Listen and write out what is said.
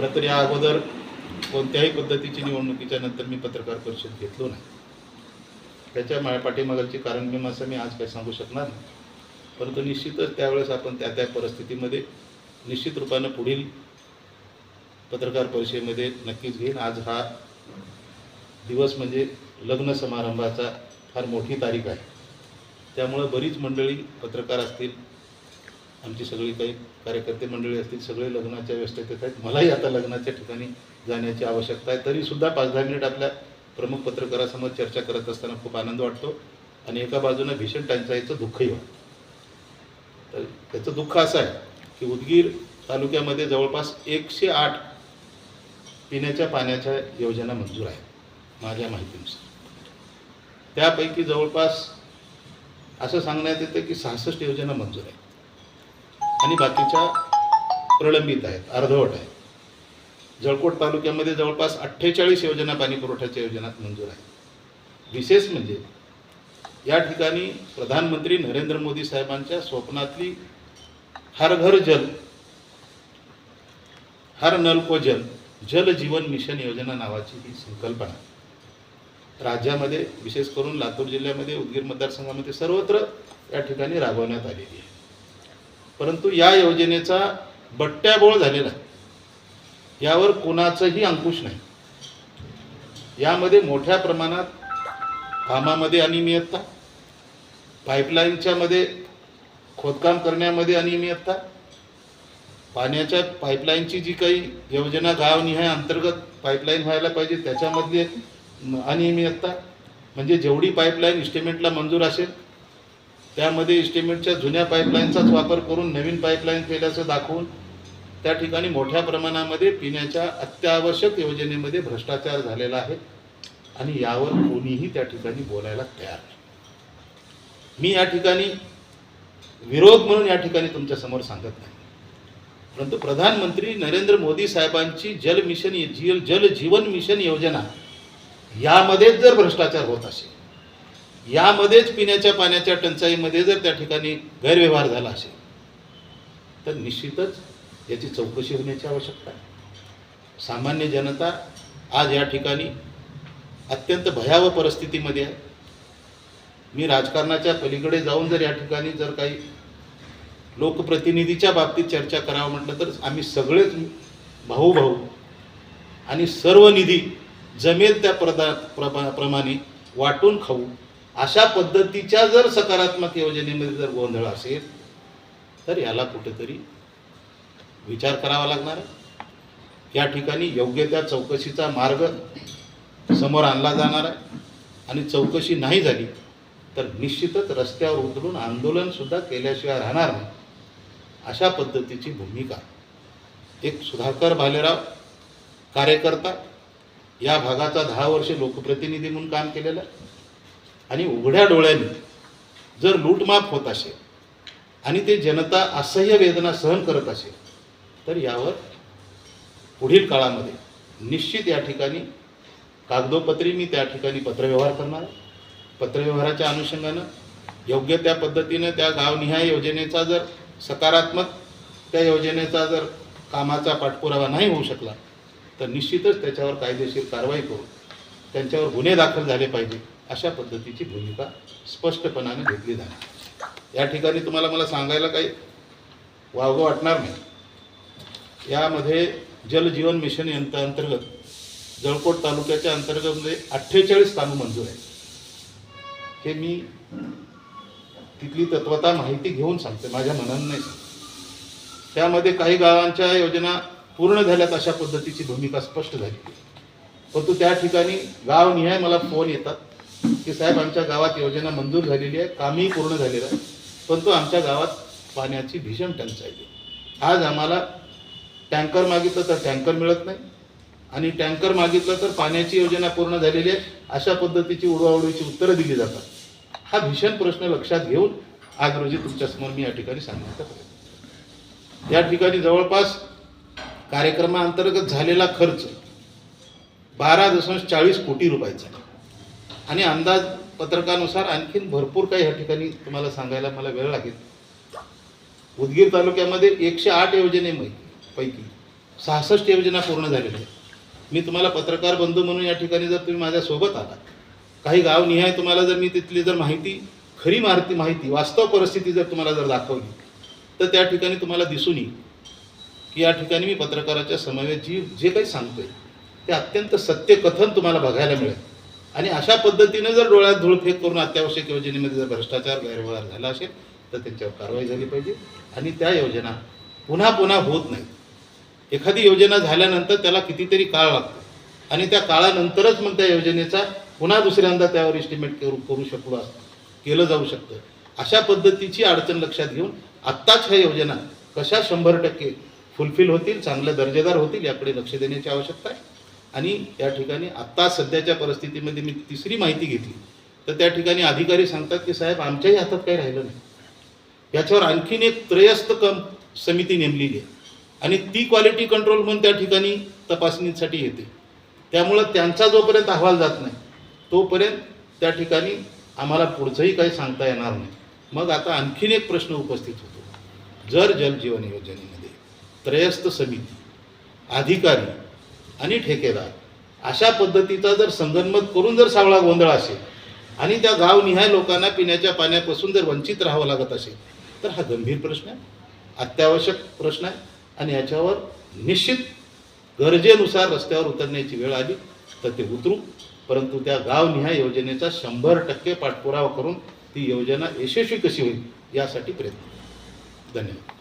खरं तर या अगोदर कोणत्याही पद्धतीची निवडणुकीच्या नंतर मी पत्रकार परिषद घेतलो नाही. त्याच्या माझ्या पाठीमागची कारण मीमांसा मी आज काही सांगू शकणार नाही. परंतु निश्चितच त्यावेळेस आपण त्या त्या परिस्थितीमध्ये निश्चित रूपानं पुढील पत्रकार परिषदेमध्ये नक्कीच घेईन. आज हा दिवस म्हणजे लग्न समारंभाचा फार मोठी तारीख आहे. त्यामुळं बरीच मंडळी पत्रकार असतील आमची सगळी काही कार्यकर्ते मंडळी असतील सगळे लग्नाच्या व्यस्ततेत आहेत. मलाही आता लग्नाच्या ठिकाणी जाण्याची आवश्यकता आहे. तरीसुद्धा पाच दहा मिनिट आपल्या प्रमुख पत्रकारासमोर चर्चा करत असताना खूप आनंद वाटतो आणि एका बाजूनं भीषण टंचाईचं दुःखही वाटतं. तर त्याचं दुःख असं आहे की उदगीर तालुक्यामध्ये जवळपास एकशे आठ पिण्याच्या पाण्याच्या योजना मंजूर आहेत माझ्या माहितीनुसार. त्यापैकी जवळपास असं सांगण्यात येतं की सहासष्ट योजना मंजूर आहेत. आणि बाकीच्या प्रलंबित आहेत अर्धवट आहेत. जळकोट तालुक्यामध्ये जवळपास अठ्ठेचाळीस योजना पाणी पुरवठ्याच्या योजना मंजूर आहेत. विशेष म्हणजे या ठिकाणी प्रधानमंत्री नरेंद्र मोदी साहेबांच्या स्वप्नातली हर घर जल हर नल को जल जल जीवन मिशन योजना नावाची ही संकल्पना. राज्यामध्ये विशेष करून लातूर जिल्ह्यामध्ये उदगीर मतदारसंघामध्ये सर्वत्र या ठिकाणी राबवण्यात आलेली आहे. परंतु या योजनेचा बट्ट्याबोळ झालेला. आहे यावर कोणाचंही अंकुश नाही. यामध्ये मोठ्या प्रमाणात कामामध्ये अनियमितता पाईपलाईनच्या मध्ये खोदकाम करण्यामध्ये अनियमितता पाण्याच्या पाईपलाईनची जी काही योजना गावनिहाय अंतर्गत पाईपलाईन व्हायला पाहिजे त्याच्यामधली अनियमियता अनियमितता म्हणजे जेवढी पाईपलाईन इस्टिमेंटला मंजूर असेल त्यामध्ये इस्टिमेटच्या जुन्या पाईपलाईनचाच वापर करून नवीन पाईपलाईन केल्याचं दाखवून त्या ठिकाणी मोठ्या प्रमाणामध्ये पिण्याच्या अत्यावश्यक योजनेमध्ये भ्रष्टाचार झालेला आहे आणि यावर कोणीही त्या ठिकाणी बोलायला तयार नाही. मी या ठिकाणी विरोध म्हणून या ठिकाणी तुमच्यासमोर सांगत नाही. परंतु प्रधानमंत्री नरेंद्र मोदी साहेबांची जल मिशन जल जीवन मिशन योजना यामध्येच जर भ्रष्टाचार होत असेल यामध्येच पिण्याच्या पाण्याच्या टंचाईमध्ये जर त्या ठिकाणी गैरव्यवहार झाला असेल तर निश्चितच याची चौकशी होण्याची आवश्यकता आहे. सामान्य जनता आज या ठिकाणी अत्यंत भयावह परिस्थितीमध्ये आहे. मी राजकारणाच्या पलीकडे जाऊन जर या ठिकाणी जर काही लोकप्रतिनिधीच्या बाबतीत चर्चा करावं म्हटलं तर आम्ही सगळेच भाऊ भाऊ आणि सर्व निधी जमेल त्या प्रदा प्रमा प्रमाणे वाटून खाऊ अशा पद्धतीच्या जर सकारात्मक योजनेमध्ये जर गोंधळ असेल तर याला कुठेतरी विचार करावा लागणार आहे. या ठिकाणी योग्य त्या चौकशीचा मार्ग समोर आणला जाणार आहे. आणि चौकशी नाही झाली तर निश्चितच रस्त्यावर उतरून आंदोलनसुद्धा केल्याशिवाय राहणार नाही अशा पद्धतीची भूमिका. एक सुधाकर भालेराव कार्यकर्ता या भागाचा दहा वर्षे लोकप्रतिनिधी म्हणून काम केलेलं आहे. आणि उघड्या डोळ्यांनी जर लूटमाप होत असेल आणि ते जनता असह्य वेदना सहन करत असेल तर यावर पुढील काळामध्ये निश्चित या ठिकाणी कागदोपत्री मी त्या ठिकाणी पत्रव्यवहार करणार आहे. पत्रव्यवहाराच्या अनुषंगानं योग्य त्या पद्धतीनं त्या गावनिहाय योजनेचा जर सकारात्मक त्या योजनेचा जर कामाचा पाठपुरावा नाही होऊ शकला तर निश्चितच त्याच्यावर कायदेशीर कारवाई करून त्यांच्यावर गुन्हे दाखल झाले पाहिजे अशा पद्धतीची भूमिका स्पष्टपणाने घेतली जाणार. या ठिकाणी तुम्हाला मला सांगायला काही वावगं वाटणार नाही. यामध्ये जल जीवन मिशन यंत्र अंतर्गत जळकोट तालुक्याच्या अंतर्गतमध्ये अठ्ठेचाळीस स्थानं मंजूर आहेत. हे मी तिथली तत्वता माहिती घेऊन सांगते माझ्या मनानं नाही सांगते. त्यामध्ये काही गावांच्या योजना पूर्ण झाल्यात अशा पद्धतीची भूमिका स्पष्ट झाली. परंतु त्या ठिकाणी गावनिहाय मला फोन येतात. की साहेब आमच्या गावात योजना मंजूर झालेली आहे कामही पूर्ण झालेलं आहे परंतु आमच्या गावात पाण्याची भीषण टंचाई आहे. आज आम्हाला टँकर मागितलं तर टँकर मिळत नाही आणि टँकर मागितलं तर पाण्याची योजना पूर्ण झालेली आहे अशा पद्धतीची उडवाउडवीची उत्तरं दिली जातात. हा भीषण प्रश्न लक्षात घेऊन आज रोजी तुमच्यासमोर मी या ठिकाणी सांगण्याचा प्रयत्न या ठिकाणी जवळपास कार्यक्रमाअंतर्गत झालेला खर्च बारा दशांश चाळीस कोटी रुपयाचा आणि अंदाज पत्रकानुसार आणखीन भरपूर काही या ठिकाणी तुम्हाला सांगायला मला वेळ लागेल. उदगीर तालुक्यामध्ये एकशे आठ योजनेपैकी सहासष्ट योजना पूर्ण झालेल्या आहेत. मी तुम्हाला पत्रकार बंधू म्हणून या ठिकाणी जर तुम्ही माझ्यासोबत आला काही गावनिहाय तुम्हाला जर मी तिथली जर माहिती खरी माहिती माहिती वास्तव परिस्थिती जर तुम्हाला जर दाखवली तर त्या ठिकाणी तुम्हाला दिसून येईल की या ठिकाणी मी पत्रकाराच्या समवेत जी जे काही सांगतोय ते अत्यंत सत्य कथन तुम्हाला बघायला मिळेल. आणि अशा पद्धतीनं जर डोळ्यात धूळफेक करून अत्यावश्यक योजनेमध्ये जर भ्रष्टाचार गैरव्यवहार झाला असेल तर त्यांच्यावर कारवाई झाली पाहिजे. आणि त्या योजना पुन्हा पुन्हा होत नाहीत. एखादी योजना झाल्यानंतर त्याला कितीतरी काळ लागतो. आणि त्या काळानंतरच मग त्या योजनेचा पुन्हा दुसऱ्यांदा त्यावर एस्टिमेट करू करू शकलो केलं जाऊ शकतं. अशा पद्धतीची अडचण लक्षात घेऊन आत्ताच ह्या योजना कशा शंभर टक्के फुलफिल होतील चांगल्या दर्जेदार होतील याकडे लक्ष देण्याची आवश्यकता आहे. आणि या ठिकाणी आत्ता सध्याच्या परिस्थितीमध्ये मी तिसरी माहिती घेतली. तर त्या ठिकाणी अधिकारी सांगतात की साहेब आमच्याही हातात काही राहिलं नाही. याच्यावर आणखीन एक त्रयस्थ कम समिती नेमलेली आहे. आणि ती क्वालिटी कंट्रोल म्हणून त्या ठिकाणी तपासणीसाठी येते. त्यामुळं त्यांचा जोपर्यंत अहवाल जात नाही तोपर्यंत त्या ठिकाणी आम्हाला पुढचंही काही सांगता येणार नाही. मग आता आणखीन एक प्रश्न उपस्थित होतो. जर जलजीवन योजनेमध्ये त्रयस्थ समिती अधिकारी आणि ठेकेदार. अशा पद्धतीचा जर संगनमत करून जर सावळा गोंधळ असेल आणि त्या गावनिहाय लोकांना पिण्याच्या पाण्यापासून जर वंचित राहावं लागत असेल तर हा गंभीर प्रश्न आहे अत्यावश्यक प्रश्न आहे आणि याच्यावर निश्चित गरजेनुसार रस्त्यावर उतरण्याची वेळ आली तर ते उतरू. परंतु त्या गावनिहाय योजनेचा शंभर टक्के पाठपुरावा करून ती योजना यशस्वी कशी होईल यासाठी प्रयत्न धन्यवाद.